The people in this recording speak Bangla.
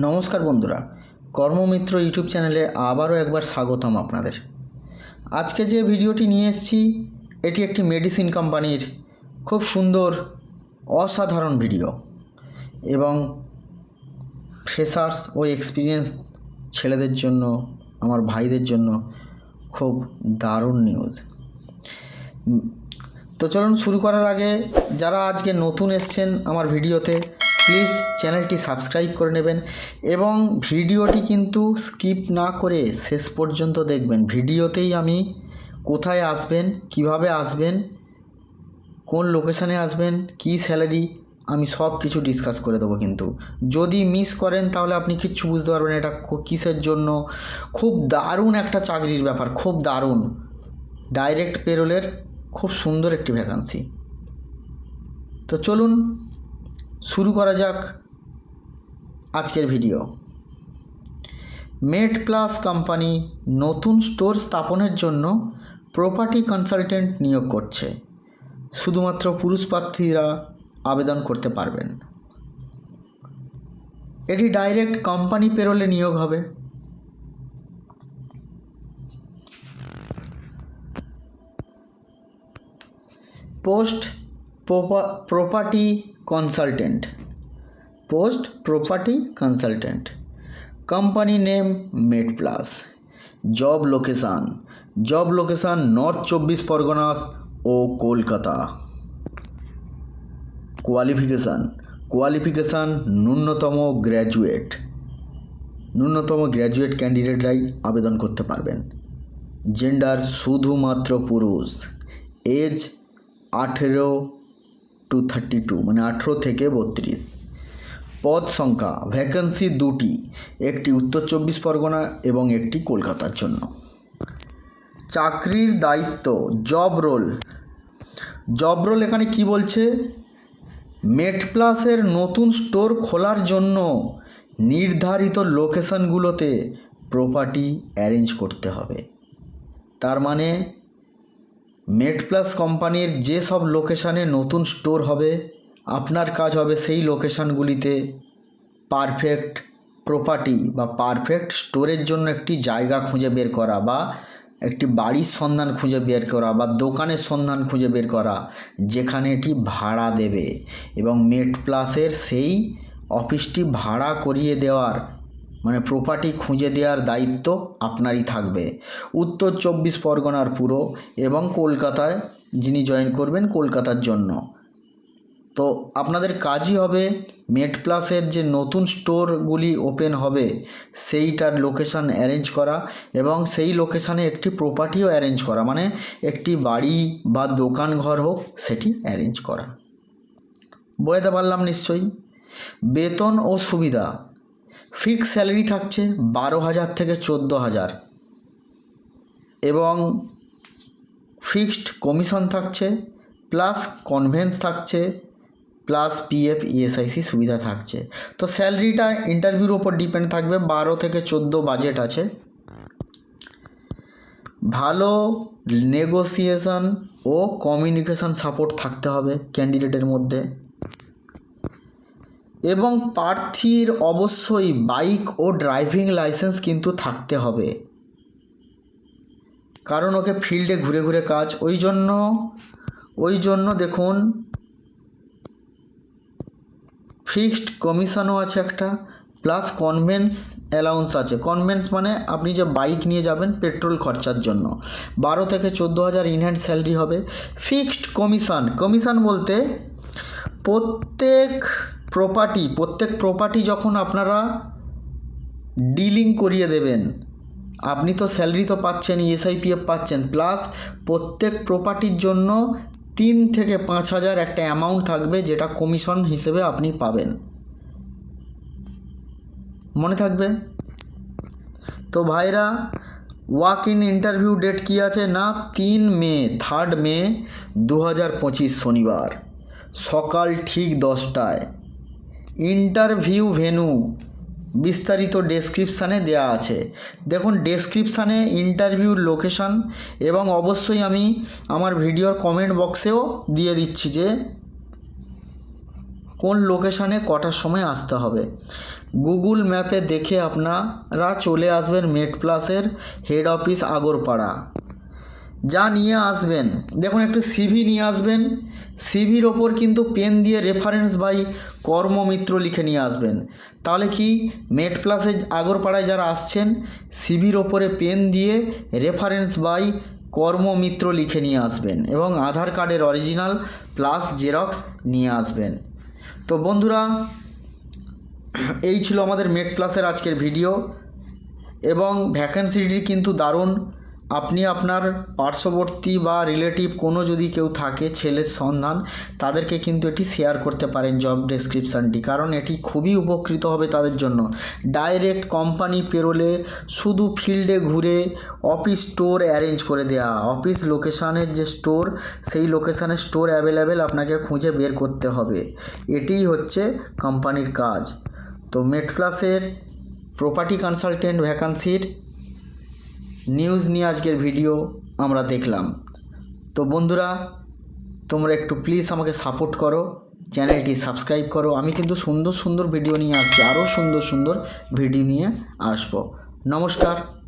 নমস্কার বন্ধুরা, কর্মমিত্র ইউটিউব চ্যানেলে আবারও একবার স্বাগতম আপনাদের। আজকে যে ভিডিওটি নিয়ে এসেছি, এটি একটি মেডিসিন কোম্পানির খুব সুন্দর, অসাধারণ ভিডিও এবং ফ্রেশার্স ও এক্সপিরিয়েন্স ছেলেদের জন্য, আমার ভাইদের জন্য খুব দারুণ নিউজ। তো চলুন শুরু করার আগে, যারা আজকে নতুন এসছেন আমার ভিডিওতে প্লিজ চ্যানেলটি সাবস্ক্রাইব করে নেবেন এবং ভিডিওটি কিন্তু স্কিপ না করে শেষ পর্যন্ত দেখবেন। ভিডিওতেই আমি কোথায় আসবেন, কীভাবে আসবেন, কোন লোকেশানে আসবেন, কী স্যালারি, আমি সব কিছু ডিসকাস করে দেবো কিন্তু। যদি মিস করেন তাহলে আপনি কিচ্ছু বুঝতে পারবেন এটা কিসের জন্য? খুব দারুণ একটা চাকরির ব্যাপার, খুব দারুণ। ডাইরেক্ট পেরোলের খুব সুন্দর একটি ভ্যাকান্সি তো চলুন শুরু করা যাক আজকের ভিডিও। মেড প্লাস কোম্পানি নতুন স্টোর স্থাপনের জন্য প্রপার্টি কনসালটেন্ট নিয়োগ করছে। শুধুমাত্র পুরুষ প্রার্থীরা আবেদন করতে পারবেন। এটি ডাইরেক্ট কোম্পানি পেরোলে নিয়োগ হবে। Post property consultant post property consultant company name MedPlus job location job location north চব্বিশ পরগনাস ও কলকাতা কোয়ালিফিকেশান কোয়ালিফিকেশান ন্যূনতম গ্র্যাজুয়েট ন্যূনতম গ্র্যাজুয়েট ক্যান্ডিডেটরাই আবেদন করতে পারবেন। জেন্ডার শুধুমাত্র পুরুষ। এজ আঠেরো টু থার্টি টু মানে আঠেরো থেকে বত্রিশ। পদ সংখ্যা ভ্যাকেন্সি দুটি, একটি উত্তর চব্বিশ পরগনা এবং একটি কলকাতার জন্য। চাকরির দায়িত্ব জব রোল জব রোল এখানে কি বলছে? মেট প্লাসের নতুন স্টোর খোলার জন্য নির্ধারিত লোকেশনগুলোতে প্রপার্টি অ্যারেঞ্জ করতে হবে। তার মানে মেট প্লাস কোম্পানির যে সব লোকেশানে নতুন স্টোর হবে, আপনার কাজ হবে সেই লোকেশানগুলিতে পারফেক্ট প্রপার্টি বা পারফেক্ট স্টোরের জন্য একটি জায়গা খুঁজে বের করা বা একটি বাড়ির সন্ধান খুঁজে বের করা বা দোকানের সন্ধান খুঁজে বের করা, যেখানে এটি ভাড়া দেবে এবং মেট প্লাসের সেই অফিসটি ভাড়া করিয়ে দেওয়ার মানে প্রপার্টি খুঁজে দেওয়ার দায়িত্ব আপনারই থাকবে। উত্তর চব্বিশ পরগনার পুরো এবং কলকাতায় যিনি জয়েন করবেন কলকাতার জন্য। তো আপনাদের কাজই হবে মেট প্লাসের যে নতুন স্টোরগুলি ওপেন হবে, সেইটার লোকেশান অ্যারেঞ্জ করা এবং সেই লোকেশানে একটি প্রপার্টিও অ্যারেঞ্জ করা। মানে একটি বাড়ি বা দোকান ঘর হোক, সেটি অ্যারেঞ্জ করা। বোঝাতে পারলাম নিশ্চয়ই। বেতন ও সুবিধা। ফিক্স স্যালারি থাকছে বারো হাজার থেকে চোদ্দ হাজার। এবং ফিক্সড কমিশন থাকছে, প্লাস কনভেন্স থাকছে, প্লাস পিএফ, ইএসআইসি সুবিধা থাকছে। তো স্যালারিটা ইন্টারভিউর ওপর ডিপেন্ড থাকবে, বারো থেকে চোদ্দ বাজেট আছে। ভালো নেগোসিয়েশন ও কমিউনিকেশন সাপোর্ট থাকতে হবে ক্যান্ডিডেটের মধ্যে। এবং প্রার্থীর অবশ্যই বাইক ও ড্রাইভিং লাইসেন্স কিন্তু থাকতে হবে। কারণ ওকে ফিল্ডে ঘুরে ঘুরে কাজ, ওই জন্য ওই জন্য দেখুন, ফিক্সড কমিশনও আছে একটা, প্লাস কনভেন্স অ্যালাউন্স আছে। কনভেন্স মানে আপনি যে বাইক নিয়ে যাবেন পেট্রোল খরচার জন্য। বারো থেকে চোদ্দ হাজার ইনহ্যান্ড স্যালারি হবে। ফিক্সড কমিশন কমিশন বলতে প্রত্যেক প্রপার্টি প্রত্যেক প্রপার্টি যখন আপনারা ডিলিং করিয়ে দেবেন, আপনি তো স্যালারি তো পাচ্ছেন এসআইপিএফ পাচ্ছেন প্লাস প্রত্যেক প্রপার্টির জন্য তিন থেকে পাঁচ হাজার একটা অ্যামাউন্ট থাকবে যেটা কমিশন হিসেবে আপনি পাবেন। মনে থাকবে? তো ভাইরা ওয়াক ইন ইন্টারভিউ ডেট কী আছে না? তিন মে থার্ড মে দু হাজার পঁচিশ শনিবার। সকাল ঠিক দশটায়। ইন্টারভিউ ভেনু বিস্তারিত ডেসক্রিপশানে দেওয়া আছে। দেখুন, ডেসক্রিপশানে ইন্টারভিউর লোকেশান এবং অবশ্যই আমি আমার ভিডিওর কমেন্ট বক্সেও দিয়ে দিচ্ছি যে কোন লোকেশানে কটার সময় আসতে হবে। গুগল ম্যাপে দেখে আপনারা চলে আসবেন মেট প্লাসের হেড অফিস আগরপাড়া। যা নিয়ে আসবেন। দেখুন, একটু সিভি নিয়ে আসবেন। সিভির ওপর কিন্তু পেন দিয়ে রেফারেন্স বাই কর্মমিত্র লিখে নিয়ে আসবেন। তাহলে কি? মেট প্লাসে আগরপাড়ায় যারা আসছেন সিভির ওপরে পেন দিয়ে রেফারেন্স বাই কর্মমিত্র লিখে নিয়ে আসবেন এবং আধার কার্ডের অরিজিনাল প্লাস জেরক্স নিয়ে আসবেন। তো বন্ধুরা, এই ছিল আমাদের মেট প্লাসের আজকের ভিডিও এবং ভ্যাকেন্সিটি কিন্তু দারুণ। আপনি আপনার পার্শ্ববর্তী বা রিলেটিভ কোনো যদি কেউ থাকে, ছেলের সন্ধান তাদেরকে কিন্তু এটি শেয়ার করতে পারেন জব ডেসক্রিপশানটি কারণ এটি খুবই উপকৃত হবে তাদের জন্য। ডাইরেক্ট কোম্পানি পেরোলে শুধু ফিল্ডে ঘুরে অফিস স্টোর অ্যারেঞ্জ করে দেওয়া অফিস লোকেশানের যে স্টোর সেই লোকেশানের স্টোর অ্যাভেলেবেল আপনাকে খুঁজে বের করতে হবে। এটিই হচ্ছে কোম্পানির কাজ। তো মেট প্লাসের প্রপার্টি কনসালটেন্ট ভ্যাকান্সির নিউজ নিয়ে আজকের ভিডিও আমরা দেখলাম। তো বন্ধুরা, তোমরা একটু প্লিজ আমাকে সাপোর্ট করো, চ্যানেলটি সাবস্ক্রাইব করো। আমি কিন্তু সুন্দর সুন্দর ভিডিও নিয়ে আসছি আরও সুন্দর সুন্দর ভিডিও নিয়ে আসব। নমস্কার।